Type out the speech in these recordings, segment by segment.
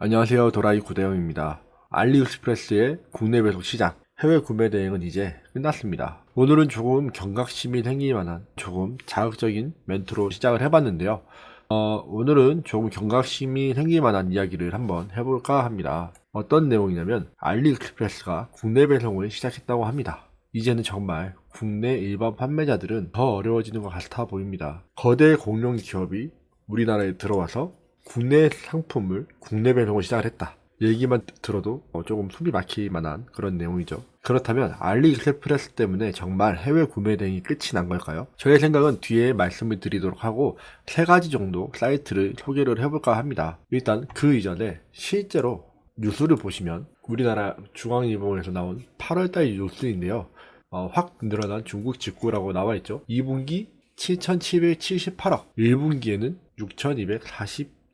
안녕하세요. 도라이 구대영입니다. 알리익스프레스의 국내 배송 시장 해외 구매 대행은 이제 끝났습니다. 오늘은 조금 경각심이 생길 만한 조금 자극적인 멘트로 시작을 해봤는데요. 어, 오늘은 조금 경각심이 생길 만한 이야기를 한번 해볼까 합니다. 어떤 내용이냐면 알리익스프레스가 국내 배송을 시작했다고 합니다. 이제는 정말 국내 일반 판매자들은 더 어려워지는 것 같아 보입니다. 거대 공룡 기업이 우리나라에 들어와서 국내 상품을 국내 배송을 시작을 했다. 얘기만 들어도 어, 조금 숨이 막힐 만한 그런 내용이죠. 그렇다면 알리익스프레스 때문에 정말 해외 구매 대행이 끝이 난 걸까요? 저의 생각은 뒤에 말씀을 드리도록 하고 세 가지 정도 사이트를 소개를 해볼까 합니다. 일단 그 이전에 실제로 뉴스를 보시면 우리나라 중앙일보에서 나온 8월달 뉴스인데요. 어, 확 늘어난 중국 직구라고 나와 있죠. 2분기 7,778억, 1분기에는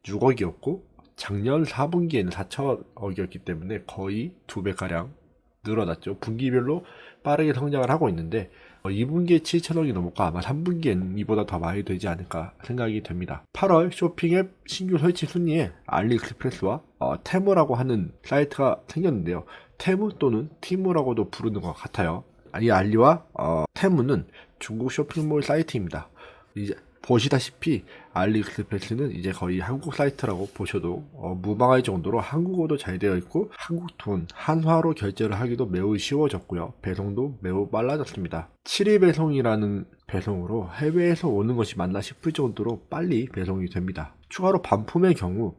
6,246억이었고 작년 4분기에는 4천억이었기 때문에 거의 두 배가량 늘어났죠. 분기별로 빠르게 성장을 하고 있는데 2분기에 7천억이 넘었고 아마 3분기에는 이보다 더 많이 되지 않을까 생각이 됩니다. 8월 쇼핑앱 신규 설치 순위에 알리익스프레스와 어, 테무라고 하는 사이트가 생겼는데요. 테무 또는 티무라고도 부르는 것 같아요. 이 알리와 어, 테무는 중국 쇼핑몰 사이트입니다. 이제 보시다시피 알리익스프레스는 이제 거의 한국 사이트라고 보셔도 어, 무방할 정도로 한국어도 잘 되어 있고 한국 돈 한화로 결제를 하기도 매우 쉬워졌고요. 배송도 매우 빨라졌습니다. 7일 배송이라는 배송으로 해외에서 오는 것이 맞나 싶을 정도로 빨리 배송이 됩니다. 추가로 반품의 경우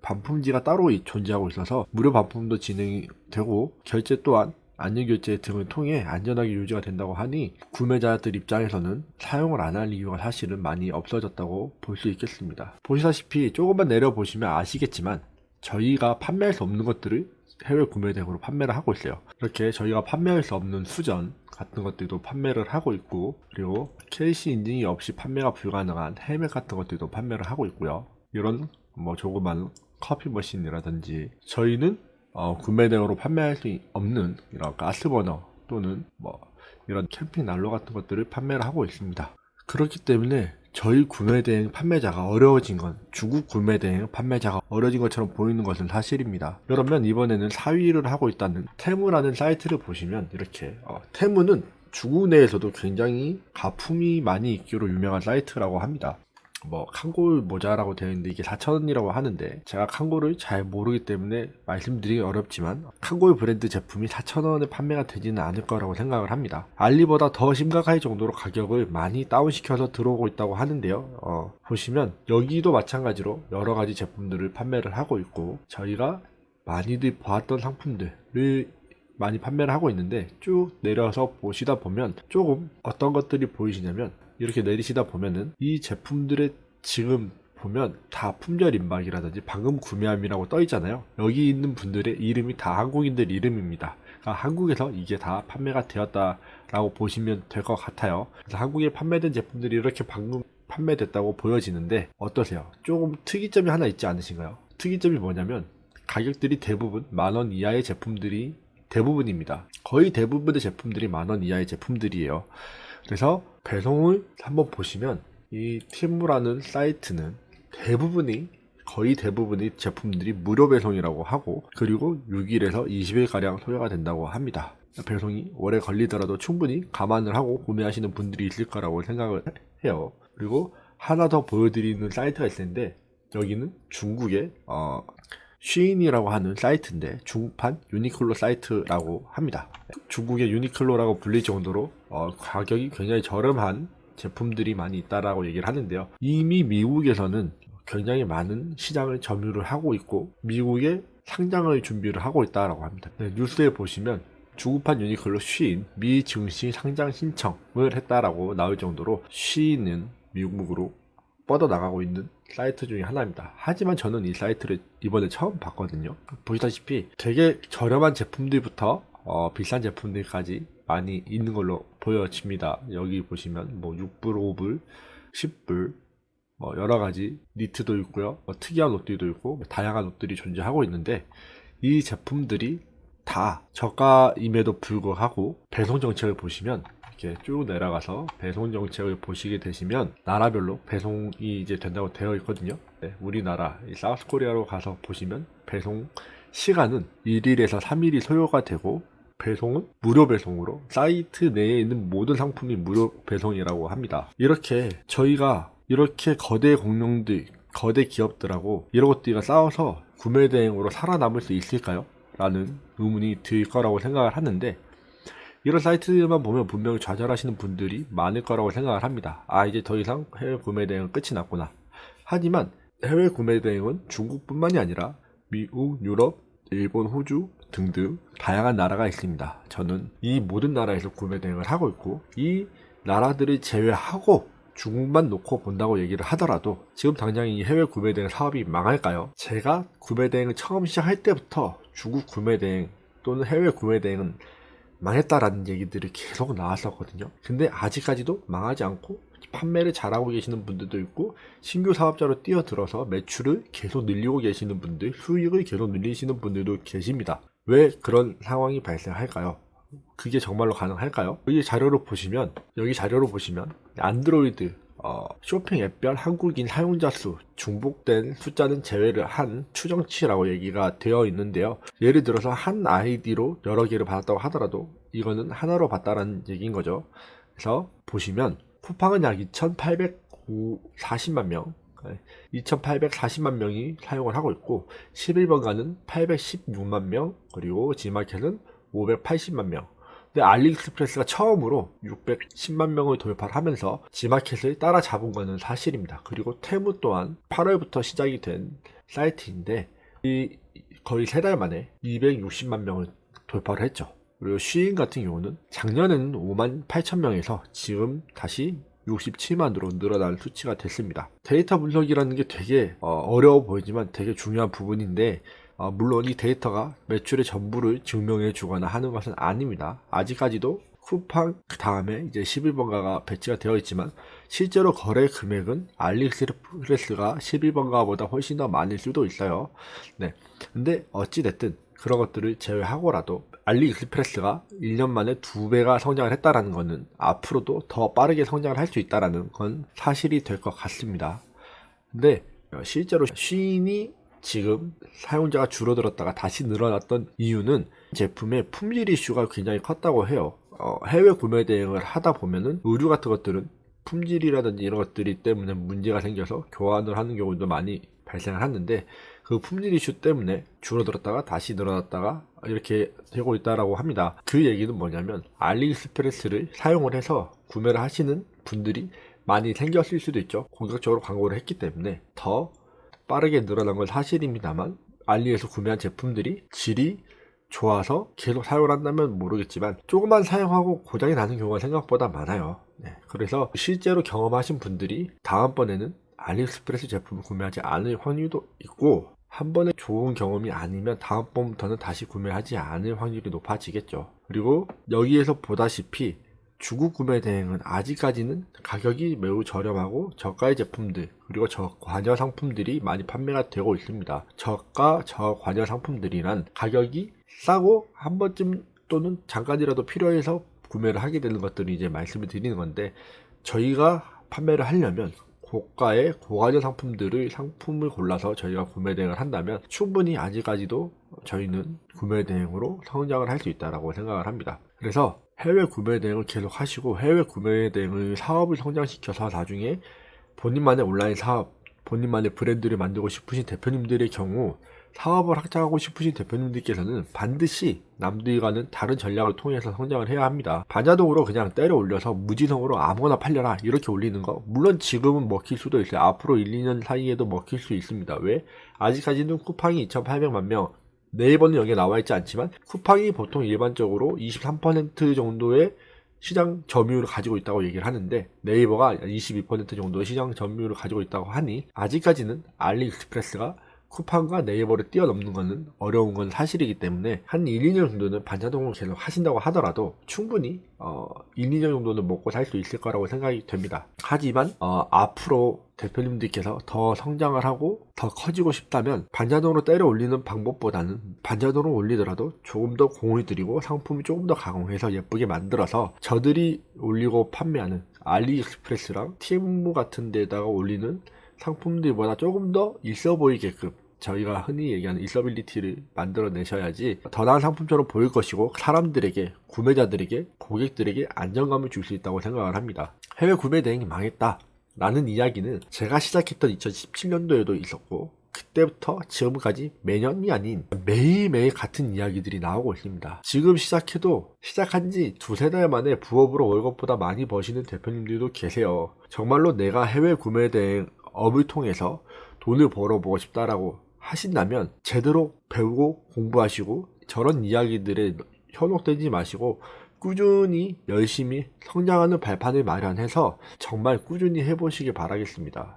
반품지가 따로 존재하고 있어서 무료 반품도 진행이 되고 결제 또한 안전결제 등을 통해 안전하게 유지가 된다고 하니 구매자들 입장에서는 사용을 안 할 이유가 사실은 많이 없어졌다고 볼 수 있겠습니다. 보시다시피 조금만 내려보시면 아시겠지만 저희가 판매할 수 없는 것들을 해외 구매 대행으로 판매를 하고 있어요. 이렇게 저희가 판매할 수 없는 수전 같은 것들도 판매를 하고 있고 그리고 KC 인증이 없이 판매가 불가능한 헬멧 같은 것들도 판매를 하고 있고요. 이런 뭐 조그만 커피 머신이라든지 저희는 어, 구매 대행으로 판매할 수 없는 이런 가스버너 또는 뭐 이런 캠핑 난로 같은 것들을 판매를 하고 있습니다. 그렇기 때문에 저희 구매 대행 판매자가 어려워진 건 중국 구매 대행 판매자가 어려진 것처럼 보이는 것은 사실입니다. 그러면 이번에는 4위를 하고 있다는 테무라는 사이트를 보시면 이렇게 어, 테무는 중국 내에서도 굉장히 가품이 많이 있기로 유명한 사이트라고 합니다. 뭐 칸골 모자라고 되어 있는데 이게 4,000원이라고 하는데 제가 칸골을 잘 모르기 때문에 말씀드리기 어렵지만 칸골 브랜드 제품이 4,000원에 판매가 되지는 않을 거라고 생각을 합니다. 알리보다 더 심각할 정도로 가격을 많이 다운시켜서 들어오고 있다고 하는데요. 어, 보시면 여기도 마찬가지로 여러 가지 제품들을 판매를 하고 있고 저희가 많이들 보았던 상품들을 많이 판매를 하고 있는데 쭉 내려서 보시다 보면 조금 어떤 것들이 보이시냐면 이렇게 내리시다 보면은 이 제품들의 지금 보면 다 품절 임박이라든지 방금 구매함이라고 떠 있잖아요. 여기 있는 분들의 이름이 다 한국인들 이름입니다. 그러니까 한국에서 이게 다 판매가 되었다라고 보시면 될 것 같아요. 그래서 한국에 판매된 제품들이 이렇게 방금 판매됐다고 보여지는데 어떠세요? 조금 특이점이 하나 있지 않으신가요? 특이점이 뭐냐면 가격들이 대부분 만 원 이하의 제품들이 대부분입니다. 거의 대부분의 제품들이 만 원 이하의 제품들이에요. 그래서 배송을 한번 보시면 이 티무라는 사이트는 대부분이 거의 대부분의 제품들이 무료 배송이라고 하고 그리고 6일에서 20일가량 소요가 된다고 합니다. 배송이 오래 걸리더라도 충분히 감안을 하고 구매하시는 분들이 있을 거라고 생각을 해요. 그리고 하나 더 보여드리는 사이트가 있을 텐데 여기는 중국의 어, 쉬인이라고 하는 사이트인데 중국판 유니클로 사이트라고 합니다. 중국의 유니클로라고 불릴 정도로 어, 가격이 굉장히 저렴한 제품들이 많이 있다라고 얘기를 하는데요. 이미 미국에서는 굉장히 많은 시장을 점유를 하고 있고 미국에 상장을 준비를 하고 있다라고 합니다. 네, 뉴스에 보시면 중국판 유니클로 쉬인 미 증시 상장 신청을 했다라고 나올 정도로 쉬인은 미국으로 뻗어나가고 있는 사이트 중에 하나입니다. 하지만 저는 이 사이트를 이번에 처음 봤거든요. 보시다시피 되게 저렴한 제품들부터 어, 비싼 제품들까지 많이 있는 걸로 보여집니다. 여기 보시면 뭐 6불, 5불, 10불, 뭐 여러 가지 니트도 있고요. 뭐 특이한 옷들도 있고 뭐 다양한 옷들이 존재하고 있는데 이 제품들이 다 저가임에도 불구하고 배송 정책을 보시면 이렇게 쭉 내려가서 배송 정책을 보시게 되시면 나라별로 배송이 이제 된다고 되어 있거든요. 네, 우리나라 이 사우스 코리아로 가서 보시면 배송 시간은 1일에서 3일이 소요가 되고 배송은 무료 배송으로 사이트 내에 있는 모든 상품이 무료 배송이라고 합니다. 이렇게 저희가 이렇게 거대 공룡들, 거대 기업들하고 이런 것들과 싸워서 구매 대행으로 살아남을 수 있을까요? 라는 의문이 들 거라고 생각을 하는데 이런 사이트만 보면 분명히 좌절하시는 분들이 많을 거라고 생각을 합니다. 아 이제 더 이상 해외 구매 대행은 끝이 났구나. 하지만 해외 구매 대행은 중국뿐만이 아니라 미국, 유럽, 일본, 호주 등등 다양한 나라가 있습니다. 저는 이 모든 나라에서 구매 대행을 하고 있고 이 나라들을 제외하고 중국만 놓고 본다고 얘기를 하더라도 지금 당장 이 해외 구매 대행 사업이 망할까요? 제가 구매 대행을 처음 시작할 때부터 중국 구매 대행 또는 해외 구매 대행은 망했다라는 얘기들이 계속 나왔었거든요. 근데 아직까지도 망하지 않고 판매를 잘하고 계시는 분들도 있고 신규 사업자로 뛰어들어서 매출을 계속 늘리고 계시는 분들, 수익을 계속 늘리시는 분들도 계십니다. 왜 그런 상황이 발생할까요? 그게 정말로 가능할까요? 여기 자료를 보시면 여기 자료를 보시면 안드로이드 어, 쇼핑 앱별 한국인 사용자 수 중복된 숫자는 제외를 한 추정치라고 얘기가 되어 있는데요. 예를 들어서 한 아이디로 여러 개를 받았다고 하더라도 이거는 하나로 봤다라는 얘기인 거죠. 그래서 보시면 쿠팡은 약 2,840만 명, 2,840만 명이 사용을 하고 있고 11번가는 816만 명, 그리고 지마켓은 580만 명. 근데 알리익스프레스가 처음으로 610만 명을 돌파를 하면서 지마켓을 따라잡은 것은 사실입니다. 그리고 테무 또한 8월부터 시작이 된 사이트인데 이 거의 세 달 만에 260만 명을 돌파를 했죠. 그리고 쉬인 같은 경우는 작년에는 5만 8천 명에서 지금 다시 67만 으로 늘어난 수치가 됐습니다. 데이터 분석이라는 게 되게 어, 려워 보이지만 되게 중요한 부분인데 어, 물론 이 데이터가 매출의 전부를 증명해 주거나 하는 것은 아닙니다. 아직까지도 쿠팡 그 다음에 이제 11번가가 배치가 되어 있지만 실제로 거래 금액은 알리익스프레스가 11번가보다 훨씬 더 많을 수도 있어요. 네. 근데 어찌 됐든 그런 것들을 제외하고라도 알리 익스프레스가 1년 만에 두 배가 성장을 했다라는 것은 앞으로도 더 빠르게 성장을 할 수 있다라는 건 사실이 될 것 같습니다. 근데 실제로 쉬인이 지금 사용자가 줄어들었다가 다시 늘어났던 이유는 제품의 품질 이슈가 굉장히 컸다고 해요. 어, 해외 구매 대행을 하다 보면은 의류 같은 것들은 품질이라든지 이런 것들이 때문에 문제가 생겨서 교환을 하는 경우도 많이 발생을 하는데 그 품질 이슈 때문에 줄어들었다가 다시 늘어났다가 이렇게 되고 있다라고 합니다. 그 얘기는 뭐냐면 알리익스프레스를 사용을 해서 구매를 하시는 분들이 많이 생겼을 수도 있죠. 공격적으로 광고를 했기 때문에 더 빠르게 늘어난 건 사실입니다만 알리에서 구매한 제품들이 질이 좋아서 계속 사용을 한다면 모르겠지만 조금만 사용하고 고장이 나는 경우가 생각보다 많아요. 네, 그래서 실제로 경험하신 분들이 다음번에는 알리익스프레스 제품을 구매하지 않을 확률도 있고 한 번에 좋은 경험이 아니면 다음번부터는 다시 구매하지 않을 확률이 높아지겠죠. 그리고 여기에서 보다시피 중국 구매 대행은 아직까지는 가격이 매우 저렴하고 저가의 제품들 그리고 저관여 상품들이 많이 판매가 되고 있습니다. 저가 저관여 상품들이란 가격이 싸고 한 번쯤 또는 잠깐이라도 필요해서 구매를 하게 되는 것들을 이제 말씀을 드리는 건데 저희가 판매를 하려면 고가의 고관여 상품들을 상품을 골라서 저희가 구매 대행을 한다면 충분히 아직까지도 저희는 구매 대행으로 성장을 할 수 있다라고 생각을 합니다. 그래서 해외 구매 대행을 계속 하시고 해외 구매 대행을 사업을 성장시켜서 나중에 본인만의 온라인 사업, 본인만의 브랜드를 만들고 싶으신 대표님들의 경우 사업을 확장하고 싶으신 대표님들께서는 반드시 남들과는 다른 전략을 통해서 성장을 해야 합니다. 반자동으로 그냥 때려 올려서 무지성으로 아무거나 팔려라 이렇게 올리는 거 물론 지금은 먹힐 수도 있어요. 앞으로 1, 2년 사이에도 먹힐 수 있습니다. 왜? 아직까지는 쿠팡이 2,800만 명 네이버는 여기에 나와 있지 않지만 쿠팡이 보통 일반적으로 23% 정도의 시장 점유율을 가지고 있다고 얘기를 하는데 네이버가 22% 정도의 시장 점유율을 가지고 있다고 하니 아직까지는 알리익스프레스가 쿠팡과 네이버를 뛰어넘는 것은 어려운 건 사실이기 때문에 한 1, 2년 정도는 반자동을 계속 하신다고 하더라도 충분히 어, 1, 2년 정도는 먹고 살 수 있을 거라고 생각이 됩니다. 하지만 어, 앞으로 대표님들께서 더 성장을 하고 더 커지고 싶다면 반자동으로 때려 올리는 방법보다는 반자동으로 올리더라도 조금 더 공을 들이고 상품을 조금 더 가공해서 예쁘게 만들어서 저들이 올리고 판매하는 알리익스프레스랑 티무 같은 데다가 올리는 상품들보다 조금 더 있어 보이게끔 저희가 흔히 얘기하는 일서빌리티를 만들어내셔야지 더 나은 상품처럼 보일 것이고 사람들에게 구매자들에게 고객들에게 안정감을 줄 수 있다고 생각을 합니다. 해외 구매 대행이 망했다. 라는 이야기는 제가 시작했던 2017년도에도 있었고 그때부터 지금까지 매년이 아닌 매일매일 같은 이야기들이 나오고 있습니다. 지금 시작해도 시작한 지 두세 달 만에 부업으로 월급보다 많이 버시는 대표님들도 계세요. 정말로 내가 해외 구매 대행 업을 통해서 돈을 벌어보고 싶다라고 하신다면 제대로 배우고 공부하시고 저런 이야기들에 현혹되지 마시고 꾸준히 열심히 성장하는 발판을 마련해서 정말 꾸준히 해보시길 바라겠습니다.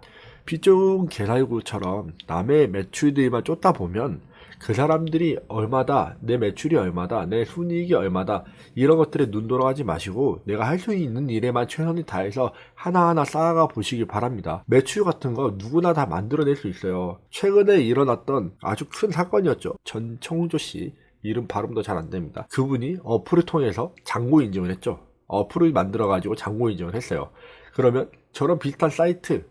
빚 좋은 개살구처럼 남의 매출들만 쫓다 보면 그 사람들이 얼마다, 내 매출이 얼마다, 내 순이익이 얼마다, 이런 것들에 눈 돌아가지 마시고 내가 할 수 있는 일에만 최선을 다해서 하나하나 쌓아가 보시길 바랍니다. 매출 같은 거 누구나 다 만들어낼 수 있어요. 최근에 일어났던 아주 큰 사건이었죠. 전청조 씨. 이름 발음도 잘 안 됩니다. 그분이 어플을 통해서 장고 인증을 했죠. 어플을 만들어가지고 장고 인증을 했어요. 그러면 저런 비슷한 사이트,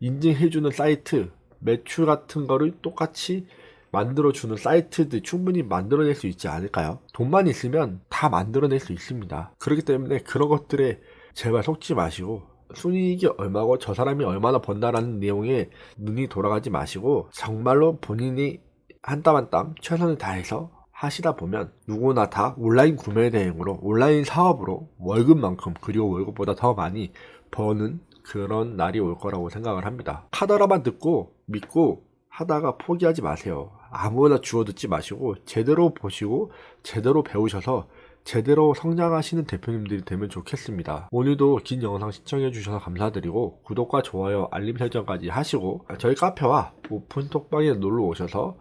인증해주는 사이트, 매출 같은 거를 똑같이 만들어주는 사이트들 충분히 만들어낼 수 있지 않을까요? 돈만 있으면 다 만들어낼 수 있습니다. 그렇기 때문에 그런 것들에 제발 속지 마시고 순이익이 얼마고 저 사람이 얼마나 번다라는 내용에 눈이 돌아가지 마시고 정말로 본인이 한 땀 한 땀 최선을 다해서 하시다 보면 누구나 다 온라인 구매 대행으로 온라인 사업으로 월급만큼 그리고 월급보다 더 많이 버는 그런 날이 올 거라고 생각을 합니다. 카더라만 듣고 믿고 하다가 포기하지 마세요. 아무거나 주워 듣지 마시고 제대로 보시고 제대로 배우셔서 제대로 성장하시는 대표님들이 되면 좋겠습니다. 오늘도 긴 영상 시청해 주셔서 감사드리고 구독과 좋아요, 알림 설정까지 하시고 저희 카페와 오픈 톡방에 놀러 오셔서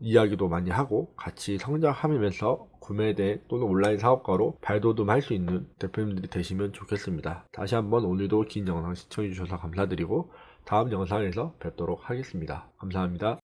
이야기도 많이 하고 같이 성장하면서 구매대 또는 온라인 사업가로 발돋움할 수 있는 대표님들이 되시면 좋겠습니다. 다시 한번 오늘도 긴 영상 시청해 주셔서 감사드리고 다음 영상에서 뵙도록 하겠습니다. 감사합니다.